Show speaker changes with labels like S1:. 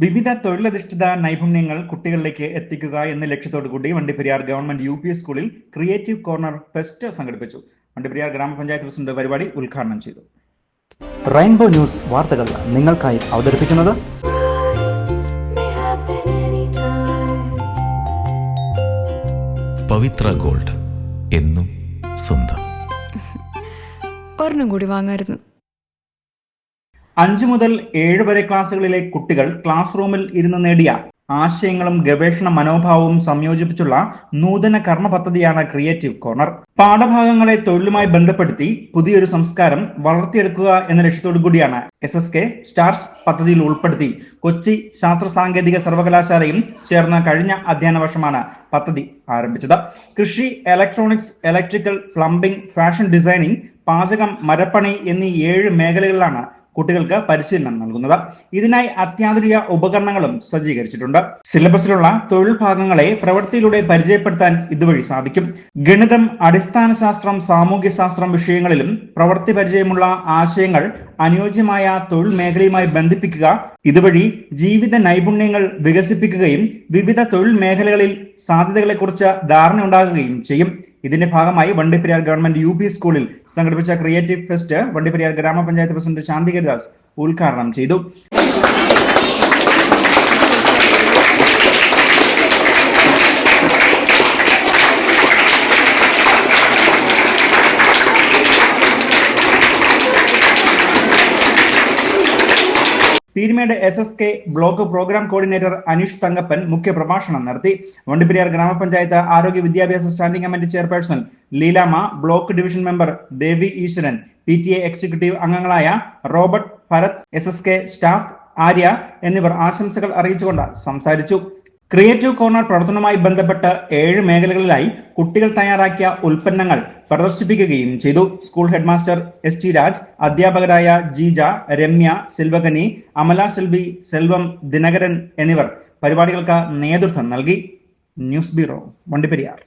S1: വിവിധ തൊഴിലധിഷ്ഠിത നൈപുണ്യങ്ങൾ കുട്ടികളിലേക്ക് എത്തിക്കുക എന്ന ലക്ഷ്യത്തോടു കൂടി വണ്ടിപ്പെരിയാർ ഗവൺമെന്റ് യു പി സ്കൂളിൽ ക്രിയേറ്റീവ് കോർണർ ഫെസ്റ്റ് സംഘടിപ്പിച്ചു. വണ്ടിപ്പെരിയാർ ഗ്രാമപഞ്ചായത്ത് പ്രസിഡന്റ് പരിപാടി ഉദ്ഘാടനം ചെയ്തു.
S2: റെയിൻബോ ന്യൂസ് വാർത്തകൾ നിങ്ങൾക്കായി അവതരിപ്പിക്കുന്നത്.
S3: പവിത്ര ഗോൾഡ് എന്നും സ്വന്തം.
S4: ഒരെണ്ണം കൂടി വാങ്ങായിരുന്നു.
S1: അഞ്ചു മുതൽ ഏഴ് വരെ ക്ലാസ്സുകളിലെ കുട്ടികൾ ക്ലാസ് റൂമിൽ ഇരുന്ന് നേടിയ ആശയങ്ങളും ഗവേഷണ മനോഭാവവും സംയോജിപ്പിച്ചുള്ള നൂതന കർമ്മ പദ്ധതിയാണ് ക്രിയേറ്റീവ് കോർണർ പാഠഭാഗങ്ങളെ തൊഴിലുമായി ബന്ധപ്പെടുത്തി പുതിയൊരു സംസ്കാരം വളർത്തിയെടുക്കുക എന്ന ലക്ഷ്യത്തോടു കൂടിയാണ് എസ് എസ് കെ സ്റ്റാർസ് പദ്ധതിയിൽ ഉൾപ്പെടുത്തി കൊച്ചി ശാസ്ത്ര സാങ്കേതിക സർവകലാശാലയും ചേർന്ന കഴിഞ്ഞ അധ്യയന വർഷമാണ് പദ്ധതി ആരംഭിച്ചത്. കൃഷി electronics electrical plumbing fashion designing പാചകം മരപ്പണി എന്നീ ഏഴ് മേഖലകളിലാണ് കുട്ടികൾക്ക് പരിശീലനം നൽകുന്നത്. ഇതിനായി അത്യാധുനിക ഉപകരണങ്ങളും സജ്ജീകരിച്ചിട്ടുണ്ട്. സിലബസിലുള്ള തൊഴിൽ ഭാഗങ്ങളെ പ്രവൃത്തിയിലൂടെ പരിചയപ്പെടുത്താൻ ഇതുവഴി സാധിക്കും. ഗണിതം അടിസ്ഥാന ശാസ്ത്രം സാമൂഹ്യ ശാസ്ത്രം വിഷയങ്ങളിലും പ്രവൃത്തി പരിചയമുള്ള ആശയങ്ങൾ അനുയോജ്യമായ തൊഴിൽ മേഖലയുമായി ബന്ധിപ്പിക്കുക ഇതുവഴി ജീവിത നൈപുണ്യങ്ങൾ വികസിപ്പിക്കുകയും വിവിധ തൊഴിൽ മേഖലകളിൽ സാധ്യതകളെക്കുറിച്ച് ധാരണ ഉണ്ടാകുകയും ചെയ്യും. ഇതിന്റെ ഭാഗമായി വണ്ടിപ്പെരിയാർ ഗവൺമെന്റ് യു പി സ്കൂളിൽ സംഘടിപ്പിച്ച ക്രിയേറ്റീവ് ഫെസ്റ്റ് വണ്ടിപ്പെരിയാർ ഗ്രാമപഞ്ചായത്ത് പ്രസിഡന്റ് ശാന്തികരിദാസ് ഉദ്ഘാടനം ചെയ്തു. Peermade S S K block programme coordinator Aneesh Thankappan മുഖ്യ പ്രഭാഷണം നടത്തി. വണ്ടിപ്പെരിയാർ ഗ്രാമപഞ്ചായത്ത് ആരോഗ്യ വിദ്യാഭ്യാസ standing committee chairperson Leelama block division member Devi Eswaran P T A executive അംഗങ്ങളായ Robert Bharat S S K staff Arya എന്നിവർ ആശംസകൾ അറിയിച്ചുകൊണ്ട് സംസാരിച്ചു. ക്രിയേറ്റീവ് കോർണർ പ്രവർത്തനവുമായി ബന്ധപ്പെട്ട് ഏഴ് മേഖലകളിലായി കുട്ടികൾ തയ്യാറാക്കിയ ഉൽപ്പന്നങ്ങൾ പ്രദർശിപ്പിക്കുകയും ചെയ്തു. School headmaster S T Raj അധ്യാപകരായ ജീജ രമ്യ സിൽവകനി അമല സെൽവി സെൽവം ദിനകരൻ എന്നിവർ പരിപാടികൾക്ക് നേതൃത്വം നൽകി. News bureau Vandiperiyar